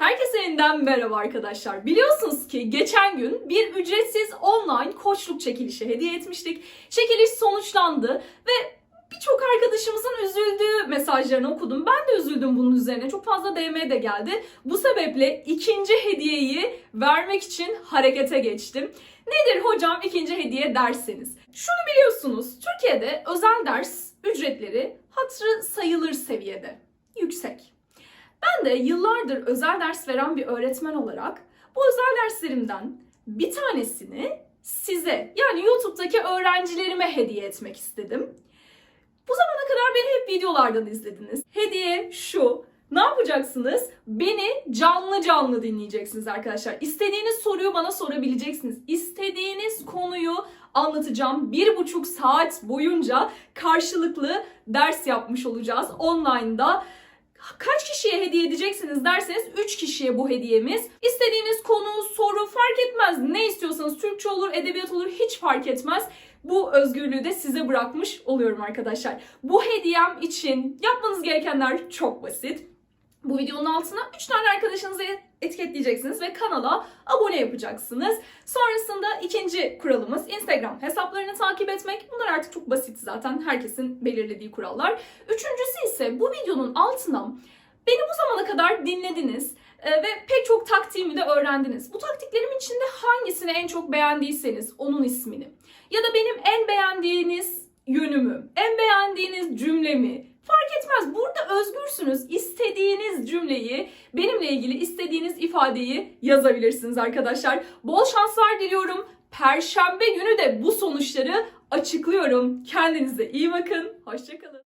Herkese yeniden merhaba arkadaşlar. Biliyorsunuz ki geçen gün bir ücretsiz online koçluk çekilişi hediye etmiştik. Çekiliş sonuçlandı ve birçok arkadaşımızın üzüldüğü mesajlarını okudum. Ben de üzüldüm bunun üzerine. Çok fazla DM de geldi. Bu sebeple ikinci hediyeyi vermek için harekete geçtim. Nedir hocam ikinci hediye derseniz? Şunu biliyorsunuz. Türkiye'de özel ders ücretleri hatırı sayılır seviyede. Yüksek. Ben de yıllardır özel ders veren bir öğretmen olarak bu özel derslerimden bir tanesini size yani YouTube'daki öğrencilerime hediye etmek istedim. Bu zamana kadar beni hep videolardan izlediniz. Hediye şu. Ne yapacaksınız? Beni canlı canlı dinleyeceksiniz arkadaşlar. İstediğiniz soruyu bana sorabileceksiniz. İstediğiniz konuyu anlatacağım. Bir buçuk saat boyunca karşılıklı ders yapmış olacağız online'da. Kaç kişiye hediye edeceksiniz derseniz 3 kişiye bu hediyemiz. İstediğiniz konu, soru fark etmez. Ne istiyorsanız Türkçe olur, edebiyat olur hiç fark etmez. Bu özgürlüğü de size bırakmış oluyorum arkadaşlar. Bu hediyem için yapmanız gerekenler çok basit. Bu videonun altına 3 tane arkadaşınızı etiketleyeceksiniz ve kanala abone yapacaksınız. Sonrasında ikinci kuralımız Instagram hesaplarını takip etmek. Bunlar artık çok basit zaten herkesin belirlediği kurallar. Üçüncüsü ise bu videonun altına beni bu zamana kadar dinlediniz e, ve pek çok taktiğimi de öğrendiniz. Bu taktiklerim içinde hangisini en çok beğendiyseniz onun ismini ya da benim en beğendiğiniz yönümü, en beğendiğiniz cümlemi fark etmez. Burada özgürsünüz. İstediğiniz cümleyi, benimle ilgili istediğiniz ifadeyi yazabilirsiniz arkadaşlar. Bol şanslar diliyorum. Perşembe günü de bu sonuçları açıklıyorum. Kendinize iyi bakın. Hoşçakalın.